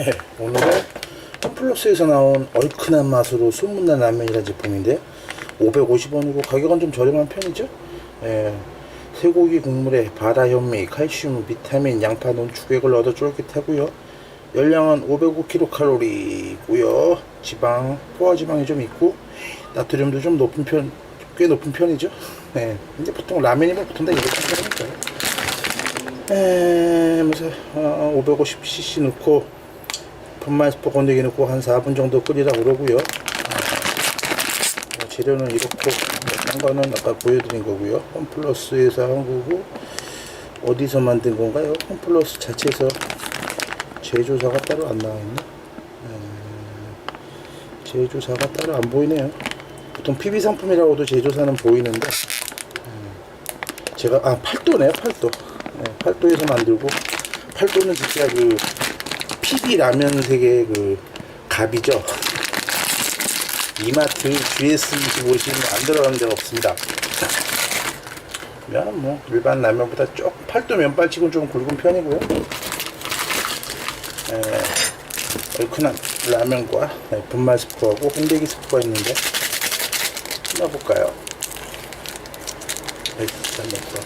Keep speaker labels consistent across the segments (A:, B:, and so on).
A: 네, 오늘은 홈플러스에서 나온 얼큰한 맛으로 소문난 라면이라는 제품인데 550원으로 가격은 좀 저렴한 편이죠. 예, 쇠고기 국물에 바다 현미, 칼슘, 비타민, 양파, 논축액을 얻어 쫄깃하고요. 열량은 505kcal이고요. 지방, 포화지방이 좀 있고 나트륨도 좀 높은 편, 꽤 높은 편이죠. 예, 근데 보통 라면이면 보통 다 이렇게 하니까요. 에, 무슨 어, 550cc 넣고 분말 스포 건더기 넣고 한 4분 정도 끓이라 그러고요. 어, 재료는 이렇고 딴 거는 아까 보여드린 거고요. 홈플러스에서 한 거고 어디서 만든 건가요? 홈플러스 자체에서 제조사가 따로 안 나와 있나? 제조사가 따로 안 보이네요. 보통 PB 상품이라고도 제조사는 보이는데 제가 아 팔도네요 팔도 네, 팔도에서 만들고 팔도는 진짜 그 PB 라면 세계 그 갑이죠. 이마트 GS 25시 안 들어가는 데가 없습니다. 면은 뭐 일반 라면보다 조금 팔도 면발치고는 좀 굵은 편이고요. 에, 얼큰한 라면과 네, 분말 스프하고 홍대기 스프가 있는데 넣어볼까요? 일단 넣고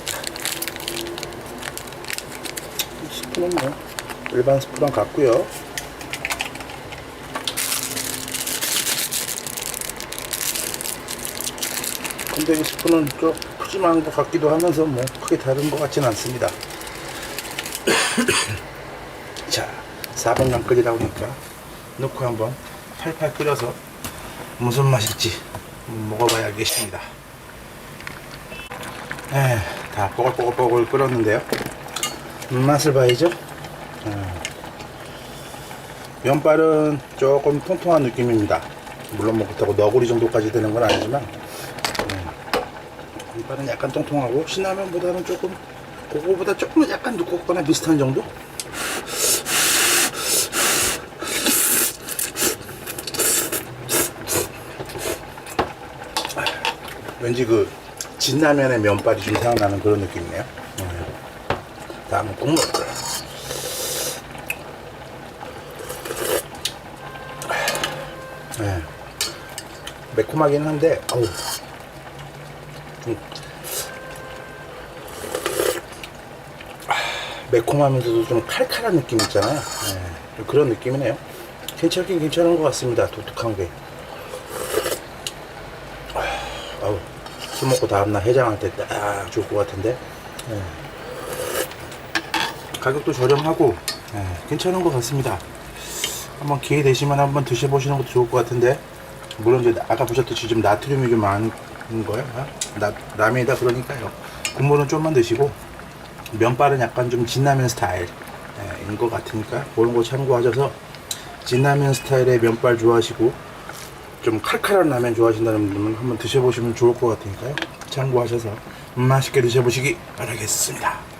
A: 스프는 뭐 일반 스프랑 같고요 근데 이 스프는 좀 푸짐한 것 같기도 하면서 뭐 크게 다른 것 같지는 않습니다 자 4분간 끓이다 보니까 넣고 한번 팔팔 끓여서 무슨 맛일지 먹어봐야 알겠습니다 에, 다 뽀글뽀글뽀글 끓었는데요. 맛을 봐야죠. 음. 면발은 조금 통통한 느낌입니다. 물론 뭐 그렇다고 너구리 정도까지 되는 건 아니지만 음. 면발은 약간 통통하고 신라면보다는 조금 그거보다 조금 약간 두껍거나 비슷한 정도? 왠지 그 진라면의 면발이 좀 생각나는 그런 느낌이네요. 음. 다음은 국물. 매콤하긴 한데, 어우. 좀 매콤하면서도 좀 칼칼한 느낌 있잖아요. 네. 좀 그런 느낌이네요. 괜찮긴 괜찮은 것 같습니다. 독특한 게. 아우. 술 먹고 다음날 해장할 때 딱 좋을 것 같은데 예. 가격도 저렴하고 예, 괜찮은 것 같습니다 한번 기회 되시면 한번 드셔보시는 것도 좋을 것 같은데 물론 이제 아까 보셨듯이 좀 나트륨이 좀 많은 거예요 어? 나, 라면이다 그러니까요 국물은 좀만 드시고 면발은 약간 좀 진라면 스타일인 것 같으니까 그런 거 참고하셔서 진라면 스타일의 면발 좋아하시고 좀 칼칼한 라면 좋아하신다는 분은 한번 드셔보시면 좋을 것 같으니까요. 참고하셔서 맛있게 드셔보시기 바라겠습니다.